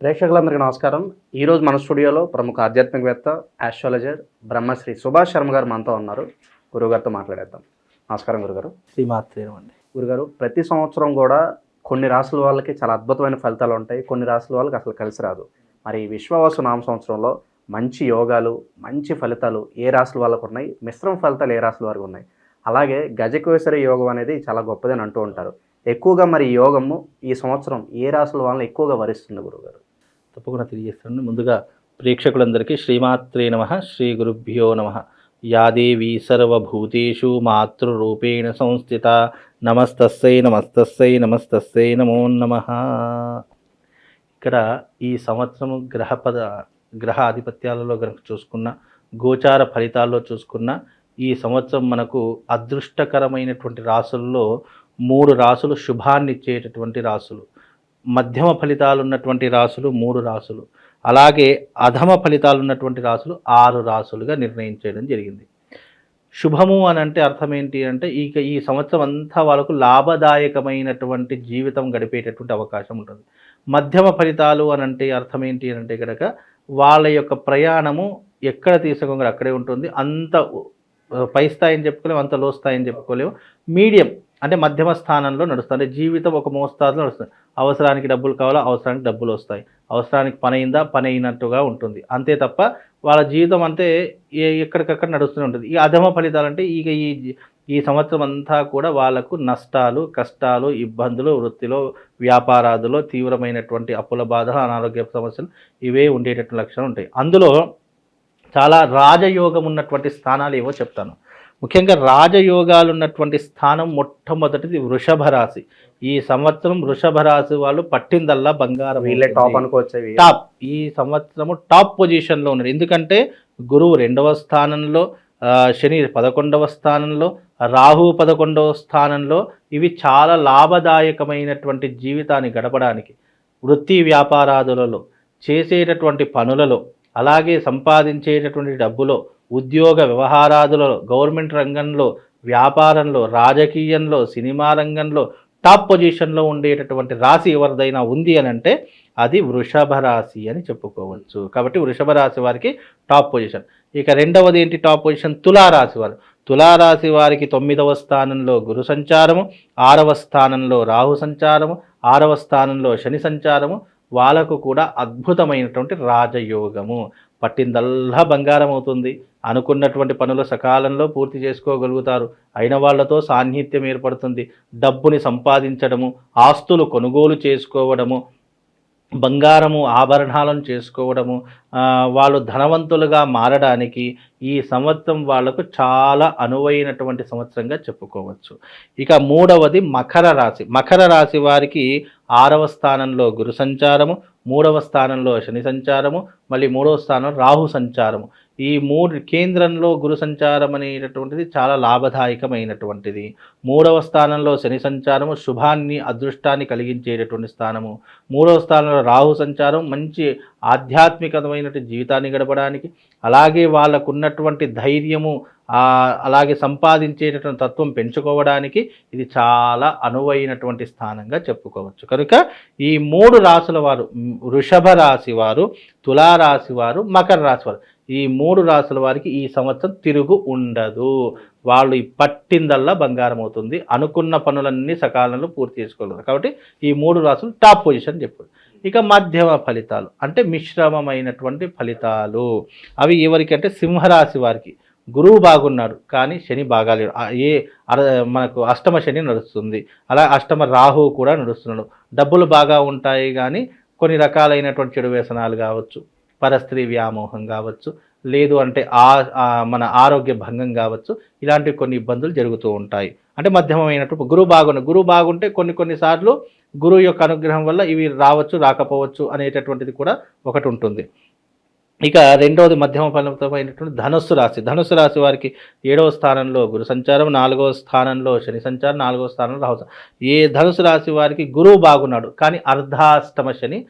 ప్రేక్షకులందరికీ నమస్కారం. ఈరోజు మన స్టూడియోలో ప్రముఖ ఆధ్యాత్మికవేత్త ఆస్ట్రాలజర్ బ్రహ్మశ్రీ సుభాష్ శర్మ గారు మనతో ఉన్నారు. గురుగారితో మాట్లాడేద్దాం. నమస్కారం గురుగారు. శ్రీమాత్రేయం అండి గురుగారు ప్రతి సంవత్సరం కూడా కొన్ని రాసుల వాళ్ళకి చాలా అద్భుతమైన ఫలితాలు ఉంటాయి. కొన్ని రాసుల వాళ్ళకి అసలు కలిసి రాదు. మరి విశ్వవాసు నామ సంవత్సరంలో మంచి యోగాలు మంచి ఫలితాలు ఏ రాసుల వాళ్ళకు ఉన్నాయి? మిశ్రమ ఫలితాలు ఏ రాసుల వారికి ఉన్నాయి? అలాగే గజకేసరి యోగం అనేది చాలా గొప్పదని అంటూ ఉంటారు. ఎక్కువగా మరి యోగము ఈ సంవత్సరం ఏ రాసుల వాళ్ళని ఎక్కువగా వరిస్తుంది గురుగారు? తప్పకుండా తెలియజేస్తాను. ముందుగా ప్రేక్షకులందరికీ శ్రీమాత్రే నమ శ్రీ గురుభ్యో నమ. యాదేవి సర్వభూతేషు మాతృరూపేణ సంస్థిత. నమస్తస్సై నమస్తస్సై నమస్తస్సై నమో నమ. ఇక్కడ ఈ సంవత్సరం గ్రహపద గ్రహ ఆధిపత్యాలలో కనుక చూసుకున్న గోచార ఫలితాల్లో చూసుకున్న ఈ సంవత్సరం మనకు అదృష్టకరమైనటువంటి రాసుల్లో మూడు రాసులు శుభాన్ని ఇచ్చేటటువంటి రాసులు. మధ్యమ ఫలితాలు ఉన్నటువంటి రాసులు మూడు రాసులు అలాగే అధమ ఫలితాలు ఉన్నటువంటి రాసులు ఆరు రాసులుగా నిర్ణయించడం జరిగింది. శుభము అని అంటే అర్థం ఏంటి అంటే ఇక ఈ సంవత్సరం అంతా వాళ్ళకు లాభదాయకమైనటువంటి జీవితం గడిపేటటువంటి అవకాశం ఉంటుంది. మధ్యమ ఫలితాలు అని అంటే అర్థం ఏంటి అని అంటే కనుక వాళ్ళ యొక్క ప్రయాణము ఎక్కడ తీసుకోగలరు? అక్కడే ఉంటుంది. అంత ఉ- పై స్థాయిని చెప్పుకోలేము అంత లో స్థాయిని చెప్పుకోలేము. మీడియం అంటే మధ్యమ స్థానంలో నడుస్తుంది. అంటే జీవితం ఒక మోస్తాదులో నడుస్తుంది. అవసరానికి డబ్బులు కావాలా? అవసరానికి డబ్బులు వస్తాయి. అవసరానికి పని అయిందా? పని అయినట్టుగా ఉంటుంది. అంతే తప్ప వాళ్ళ జీవితం అంతే ఏ- ఎక్కడికక్కడ నడుస్తూనే ఉంటుంది. ఈ అధమ ఫలితాలు అంటే ఇక ఈ ఈ సంవత్సరం అంతా కూడా వాళ్ళకు నష్టాలు కష్టాలు ఇబ్బందులు వృత్తిలో వ్యాపారాదులో తీవ్రమైనటువంటి అప్పుల బాధ అనారోగ్య సమస్యలు ఇవే ఉండేటటువంటి లక్షణాలు ఉంటాయి. అందులో చాలా రాజయోగం ఉన్నటువంటి స్థానాలు ఏవో చెప్తాను. ముఖ్యంగా రాజయోగాలు ఉన్నటువంటి స్థానం మొట్టమొదటిది వృషభ రాశి. ఈ సంవత్సరం వృషభ రాశి వాళ్ళు పట్టిందల్లా బంగారం వీళ్ళే టాప్. అనుకోవచ్చు టాప్. ఈ సంవత్సరము టాప్ పొజిషన్లో ఉన్నారు. ఎందుకంటే గురువు రెండవ స్థానంలో శని పదకొండవ స్థానంలో రాహు పదకొండవ స్థానంలో ఇవి చాలా లాభదాయకమైనటువంటి జీవితాన్ని గడపడానికి వృత్తి వ్యాపారాదులలో చేసేటటువంటి పనులలో అలాగే సంపాదించేటటువంటి డబ్బులో ఉద్యోగ వ్యవహారాదులలో గవర్నమెంట్ రంగంలో వ్యాపారంలో రాజకీయంలో సినిమా రంగంలో టాప్ పొజిషన్లో ఉండేటటువంటి రాశి ఎవరిదైనా ఉంది అని అంటే అది వృషభ రాశి అని చెప్పుకోవచ్చు. కాబట్టి వృషభ రాశి వారికి టాప్ పొజిషన్. ఇక రెండవది ఏంటి? టాప్ పొజిషన్ తులారాశి వారు. తులారాశి వారికి తొమ్మిదవ స్థానంలో గురు సంచారము ఆరవ స్థానంలో రాహు సంచారము ఆరవ స్థానంలో శని సంచారము వాళ్ళకు కూడా అద్భుతమైనటువంటి రాజయోగము. పట్టిందల్లా బంగారం అవుతుంది అనుకున్నటువంటి పనులు సకాలంలో పూర్తి చేసుకోగలుగుతారు. అయిన వాళ్ళతో సాన్నిహిత్యం ఏర్పడుతుంది. డబ్బుని సంపాదించడము ఆస్తులు కొనుగోలు చేసుకోవడము బంగారము ఆభరణాలను చేసుకోవడము వాళ్ళు ధనవంతులుగా మారడానికి ఈ సంవత్సరం వాళ్ళకు చాలా అనువైనటువంటి సంవత్సరంగా చెప్పుకోవచ్చు. ఇక మూడవది మకర రాశి. మకర రాశి వారికి ఆరవ స్థానంలో గురు సంచారము మూడవ స్థానంలో శని సంచారము మళ్ళీ మూడవ స్థానం రాహు సంచారము. ఈ మూడు కేంద్రంలో గురు సంచారం అనేటటువంటిది చాలా లాభదాయకమైనటువంటిది. మూడవ స్థానంలో శని సంచారము శుభాన్ని అదృష్టాన్ని కలిగించేటటువంటి స్థానము. మూడవ స్థానంలో రాహు సంచారం మంచి ఆధ్యాత్మికమైనటువంటి జీవితాన్ని గడపడానికి అలాగే వాళ్ళకున్నటువంటి ధైర్యము అలాగే సంపాదించేటటువంటి తత్వం పెంచుకోవడానికి ఇది చాలా అనువైనటువంటి స్థానంగా చెప్పుకోవచ్చు. కనుక ఈ మూడు రాసుల వారు వృషభ రాశి వారు తులారాశి వారు మకర రాశి వారు ఈ మూడు రాసుల వారికి ఈ సంవత్సరం తిరుగు ఉండదు. వాళ్ళు ఈ పట్టిందల్లా బంగారం అవుతుంది అనుకున్న పనులన్నీ సకాలంలో పూర్తి చేసుకోగలరు కాబట్టి ఈ మూడు రాసులు టాప్ పొజిషన్ చెప్పారు. ఇక మధ్యమ ఫలితాలు. అంటే మిశ్రమమైనటువంటి ఫలితాలు. అవి ఎవరికంటే సింహరాశి వారికి. గురువు బాగున్నాడు కానీ శని బాగాలేడు. ఏ అర మనకు అష్టమ శని నడుస్తుంది. అలా అష్టమ రాహు కూడా నడుస్తున్నాడు. డబ్బులు బాగా ఉంటాయి కానీ కొన్ని రకాలైనటువంటి చెడు వ్యసనాలు కావచ్చు. పరస్త్రీ వ్యామోహం కావచ్చు. లేదు అంటే ఆ మన ఆరోగ్య భంగం కావచ్చు ఇలాంటి కొన్ని ఇబ్బందులు జరుగుతూ ఉంటాయి. అంటే మధ్యమమైనటువంటి గురువు బాగున్న గురువు బాగుంటే కొన్ని కొన్నిసార్లు గురువు యొక్క అనుగ్రహం వల్ల ఇవి రావచ్చు రాకపోవచ్చు అనేటటువంటిది కూడా ఒకటి ఉంటుంది. ఇక రెండవది మధ్యమ ఫలితమైనటువంటి ధనుస్సు రాశి. ధనుస్సు రాశి వారికి ఏడవ స్థానంలో గురు సంచారం నాలుగవ స్థానంలో శని సంచారం నాలుగవ స్థానంలో రాహు ఏ ధనుసు రాశి వారికి గురువు బాగున్నాడు కానీ అర్ధాష్టమ శని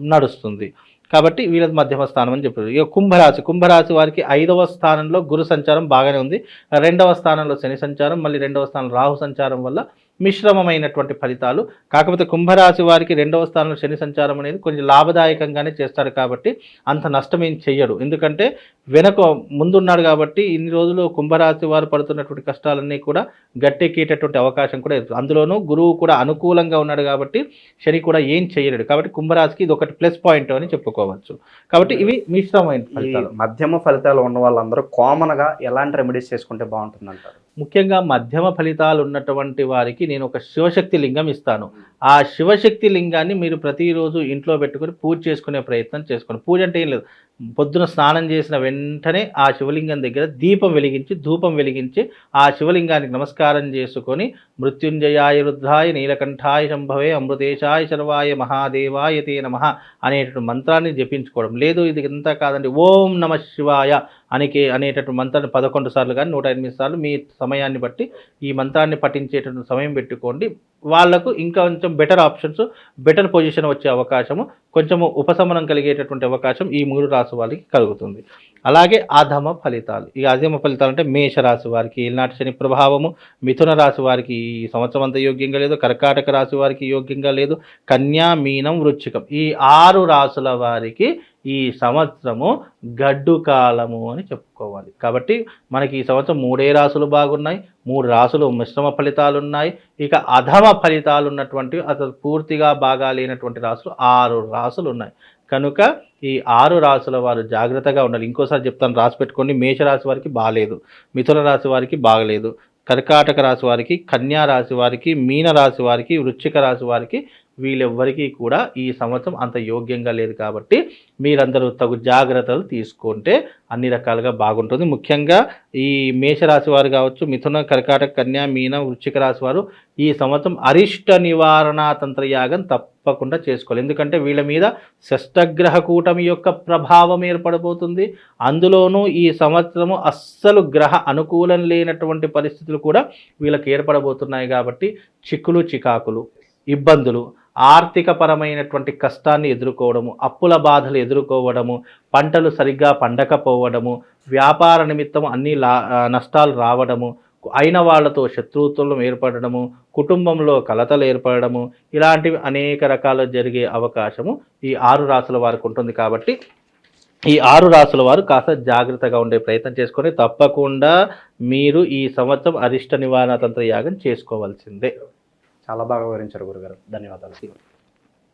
నడుస్తుంది. కాబట్టి వీళ్ళది మధ్యమ స్థానం అని చెప్పారు. ఇక కుంభరాశి. కుంభరాశి వారికి ఐదవ స్థానంలో గురు సంచారం బాగానే ఉంది. రెండవ స్థానంలో శని సంచారం మళ్ళీ రెండవ స్థానంలో రాహు సంచారం వల్ల మిశ్రమమైనటువంటి ఫలితాలు. కాకపోతే కుంభరాశి వారికి రెండవ స్థానంలో శని సంచారం అనేది కొంచెం లాభదాయకంగానే చేస్తారు కాబట్టి అంత నష్టం ఏం చెయ్యడు. ఎందుకంటే వెనక ముందున్నాడు కాబట్టి ఇన్ని రోజులు కుంభరాశి వారు పడుతున్నటువంటి కష్టాలన్నీ కూడా గట్టెక్కేటటువంటి అవకాశం కూడా. అందులోనూ గురువు కూడా అనుకూలంగా ఉన్నాడు కాబట్టి శని కూడా ఏం చేయలేడు కాబట్టి కుంభరాశికి ఇది ఒకటి ప్లస్ పాయింట్ అని చెప్పుకోవచ్చు. కాబట్టి ఇవి మిశ్రమమైన ఈ ఫలితాలు. మధ్యమ ఫలితాలు ఉన్న వాళ్ళందరూ కామన్గా ఎలాంటి రెమెడీస్ చేసుకుంటే బాగుంటుంది అంటారు ముఖ్యంగా మధ్యమ ఫలితాలు ఉన్నటువంటి వారికి నేను ఒక శివశక్తి లింగం ఇస్తాను. ఆ శివశక్తి లింగాన్ని మీరు ప్రతిరోజు ఇంట్లో పెట్టుకొని పూజ చేసుకునే ప్రయత్నం చేసుకోండి. పూజ అంటే ఏం లేదు. పొద్దున స్నానం చేసిన వెంటనే ఆ శివలింగం దగ్గర దీపం వెలిగించి ధూపం వెలిగించి ఆ శివలింగానికి నమస్కారం చేసుకొని మృత్యుంజయాయ రుద్రాయ నీలకంఠాయ శంభవే అమృతేశాయ శర్వాయ మహాదేవాయ తే నమ అనేటువంటి మంత్రాన్ని జపించుకోవడం. లేదు ఇది ఇంత కాదండి. ఓం నమ శివాయ అనికే అనేటటువంటి మంత్రాన్ని పదకొండు సార్లు కానీ నూట ఎనిమిది సార్లు మీ సమయాన్ని బట్టి ఈ మంత్రాన్ని పఠించేటటువంటి సమయం పెట్టుకోండి. వాళ్ళకు ఇంకా కొంచెం బెటర్ ఆప్షన్స్ బెటర్ పొజిషన్ వచ్చే అవకాశము కొంచెము ఉపశమనం కలిగేటటువంటి అవకాశం ఈ మూడు రాశి వాళ్ళకి కలుగుతుంది. అలాగే అధమ ఫలితాలు. ఈ అధమ ఫలితాలు అంటే మేషరాశి వారికి ఈనాటి శని ప్రభావము మిథున రాశి వారికి ఈ సంవత్సరం అంతా యోగ్యంగా లేదు కర్కాటక రాశి వారికి యోగ్యంగా లేదు కన్యా మీనం వృచ్చికం. ఈ ఆరు రాసుల వారికి ఈ సంవత్సరము గడ్డు కాలము అని చెప్పుకోవాలి. కాబట్టి మనకి ఈ సంవత్సరం మూడే రాసులు బాగున్నాయి మూడు రాసులు మిశ్రమ ఫలితాలు ఉన్నాయి ఇక అధమ ఫలితాలు ఉన్నటువంటి అసలు పూర్తిగా బాగా లేనటువంటి రాసులు ఆరు రాసులు ఉన్నాయి. కనుక ఈ ఆరు రాసుల వారు జాగ్రత్తగా ఉండాలి. ఇంకోసారి చెప్తాను రాసి పెట్టుకోండి. మేషరాశి వారికి బాగాలేదు మిథున రాశి వారికి బాగలేదు. కర్కాటక రాశి వారికి కన్యా రాశి వారికి మీన రాశి వారికి వృశ్చిక రాశి వారికి వీళ్ళెవ్వరికీ కూడా ఈ సంవత్సరం అంత యోగ్యంగా లేదు కాబట్టి మీరందరూ తగు జాగ్రత్తలు తీసుకుంటే అన్ని రకాలుగా బాగుంటుంది. ముఖ్యంగా ఈ మేషరాశి వారు కావచ్చు మిథున కర్కాటక కన్యా మీన వృశ్చిక రాశి వారు ఈ సంవత్సరం అరిష్ట నివారణ తంత్ర యాగం తప్పకుండా చేసుకోవాలి. ఎందుకంటే వీళ్ళ మీద షష్టగ్రహ కూటమి యొక్క ప్రభావం ఏర్పడబోతుంది. అందులోనూ ఈ సంవత్సరము అస్సలు గ్రహ అనుకూలం లేనటువంటి పరిస్థితులు కూడా వీళ్ళకి ఏర్పడబోతున్నాయి కాబట్టి చిక్కులు చికాకులు ఇబ్బందులు ఆర్థికపరమైనటువంటి కష్టాన్ని ఎదుర్కోవడము అప్పుల బాధలు ఎదుర్కోవడము పంటలు సరిగ్గా పండకపోవడము వ్యాపార నిమిత్తం అన్ని లా నష్టాలు రావడము అయిన వాళ్ళతో శత్రుత్వం ఏర్పడడము కుటుంబంలో కలతలు ఏర్పడము ఇలాంటివి అనేక రకాలు జరిగే అవకాశము ఈ ఆరు రాసుల వారికి ఉంటుంది కాబట్టి ఈ ఆరు రాసుల వారు కాస్త జాగ్రత్తగా ఉండే ప్రయత్నం చేసుకొని తప్పకుండా మీరు ఈ సంవత్సరం అరిష్ట నివారణ తంత్ర యాగం చేసుకోవాల్సిందే. చాలా బాగా వివరించారు గురుగారు. ధన్యవాదాలు.